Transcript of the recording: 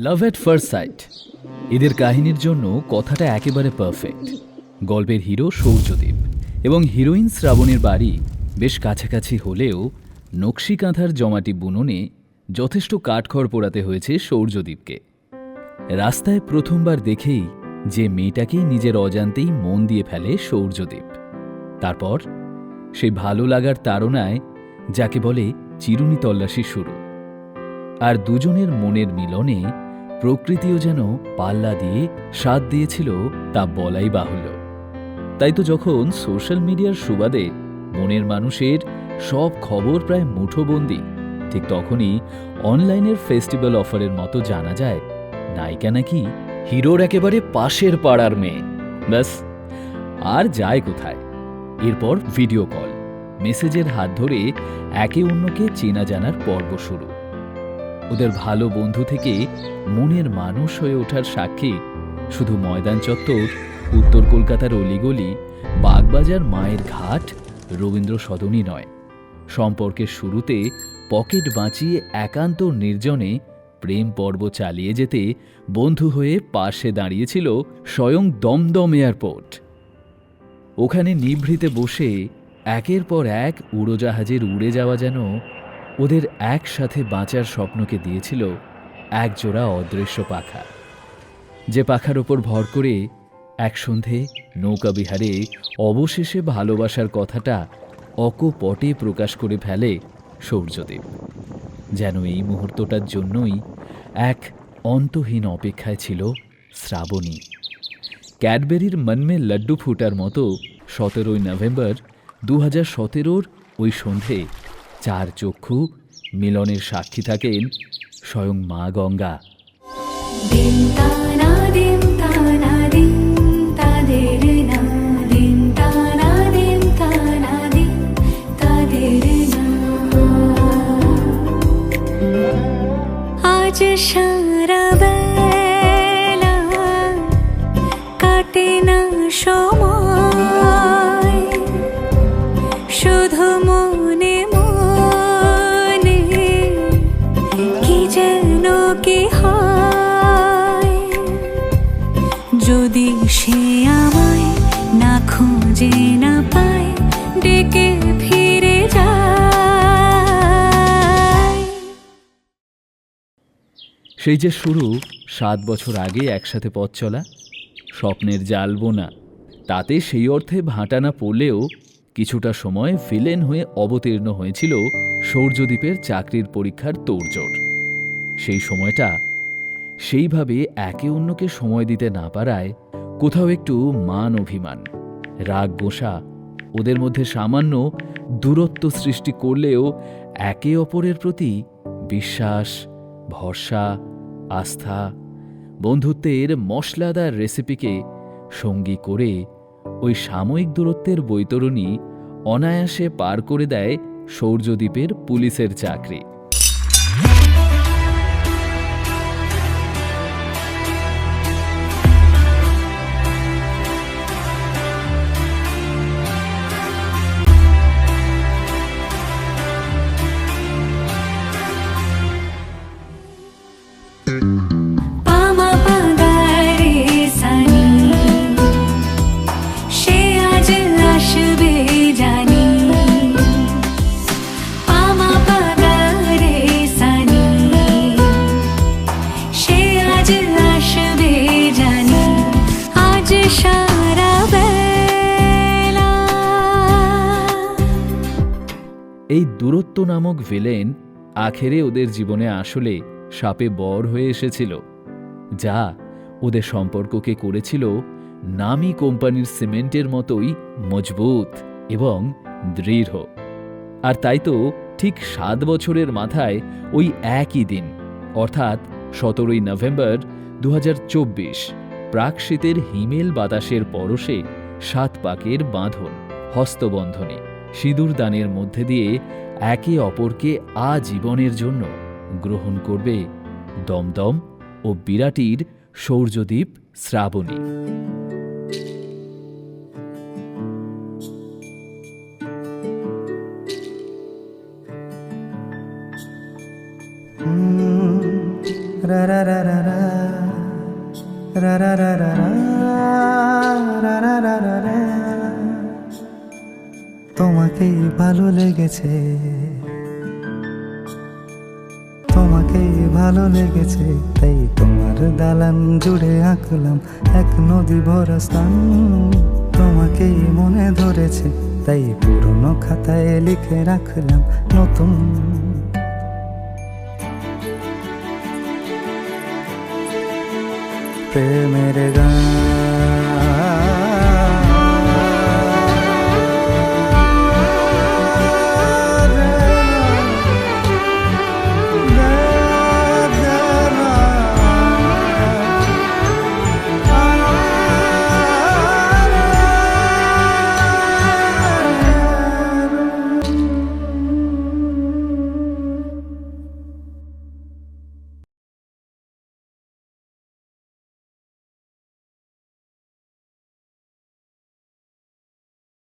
Love at first sight এদের কাহিনীর জন্য কথাটা একেবারে পারফেক্ট গল্পের হিরো সৌর্যদীপ এবং হিরোইন শ্রাবণের বাড়ি বেশ কাছাকাছি হলেও নকশি কাঁথার জমাটি বুননে যথেষ্ট কাঠখড় পোড়াতে হয়েছে সৌর্যদীপকে। রাস্তায় প্রথমবার দেখেই যে মেয়েটাকেই নিজের অজান্তেই মন দিয়ে ফেলে সৌর্যদীপ। তারপর সেই ভালো লাগার তাড়নায় যাকে বলে চিরুনি তল্লাশি শুরু। আর দুজনের মনের মিলনে প্রকৃতিও যেন পাল্লা দিয়ে স্বাদ দিয়েছিল, তা বলাই বাহুল্য। তাই তো যখন সোশ্যাল মিডিয়ার সুবাদে মনের মানুষের সব খবর প্রায় মুঠোবন্দি, ঠিক তখনই অনলাইনের ফেস্টিভ্যাল অফারের মতো জানা যায়, নায়িকা নাকি হিরোর একেবারে পাশের পাড়ার মেয়ে। ব্যাস, আর যায় কোথায়? এরপর ভিডিও কল, মেসেজের হাত ধরে একে অন্যকে চেনা জানার পর্ব শুরু। ওদের ভালো বন্ধু থেকে মনের মানুষ হয়ে ওঠার সাক্ষী। শুধু ময়দান চত্বর, উত্তর কলকাতার অলিগলি, বাগবাজার মায়ের ঘাট, রবীন্দ্র সদনই নয়। সম্পর্কের শুরুতে পকেট বাঁচিয়ে একান্ত নির্জনে প্রেম পর্ব চালিয়ে যেতে বন্ধু হয়ে পাশে দাঁড়িয়েছিল স্বয়ং দমদম এয়ারপোর্ট। ওখানে নিভৃতে বসে একের পর এক উড়োজাহাজের উড়ে যাওয়া যেন ওদের একসাথে বাঁচার স্বপ্নকে দিয়েছিল একজোড়া অদৃশ্য পাখা। যে পাখার ওপর ভর করে এক সন্ধে নৌকাবিহারে অবশেষে ভালোবাসার কথাটা অকপটে প্রকাশ করে ফেলে সৌর্যদেব যেন এই মুহূর্তটার জন্যই এক অন্তহীন অপেক্ষায় ছিল শ্রাবণী। ক্যাডবেরির মনমে লাড্ডু ফুটার মতো সতেরোই নভেম্বর দু হাজার সতেরোর ওই সন্ধে চার চক্ষু মিলনের সাক্ষী থাকেন স্বয়ং মা গঙ্গা। দিন যদি সে আমায় না খুঁজে না পায়, ডেকে ফিরে সেই যে শুরু, সাত বছর আগে একসাথে পথ চলা, স্বপ্নের জাল বোনা, তাতে সেই অর্থে ভাটানা পড়লেও কিছুটা সময় ভিলেন হয়ে অবতীর্ণ হয়েছিল সৌর্যদ্বীপের চাকরির পরীক্ষার তোড়জোড়। সেই সময়টা সেইভাবে একে অন্যকে সময় দিতে না পারায় কোথাও একটু মান অভিমান, রাগ গোসা, ওদের মধ্যে সামান্য দূরত্ব সৃষ্টি করলেও একে অপরের প্রতি বিশ্বাস, ভরসা, আস্থা, বন্ধুত্বের মশলাদার রেসিপিকে সঙ্গী করে ওই সাময়িক দূরত্বের বৈতরণী অনায়াসে পার করে দেয় সৌর্যদ্বীপের পুলিশের চাকরি। দূরত্ব নামক ভিলেন আখেরে ওদের জীবনে আসলে সাপে বর হয়ে এসেছিল। যা ওদের সম্পর্ককে করেছিল নামি কোম্পানির সিমেন্টের মতোই মজবুত এবং দৃঢ়। আর তাই তো ঠিক সাত বছরের মাথায় ওই একই দিন, অর্থাৎ সতেরোই নভেম্বর দু প্রাক শীতের হিমেল বাতাসের পরশে সাত পাকের বাঁধন, হস্তবন্ধনে সিঁদুর দানের মধ্যে দিয়ে একে অপরকে আজীবনের জন্য গ্রহণ করবে দমদম ও বিরাটির সৌর্যদ্বীপ শ্রাবণী। রা রা রা রা রা রা রা তোমাকেই ভালো লেগেছে। তোমাকেই ভালো লেগেছে, তাই তোমার দালান জুড়ে আঁকলাম এক নদী ভরা স্থান। তোমাকেই মনে ধরেছে, তাই পুরনো খাতায় লিখে রাখলাম নতুন। প্রেমের গান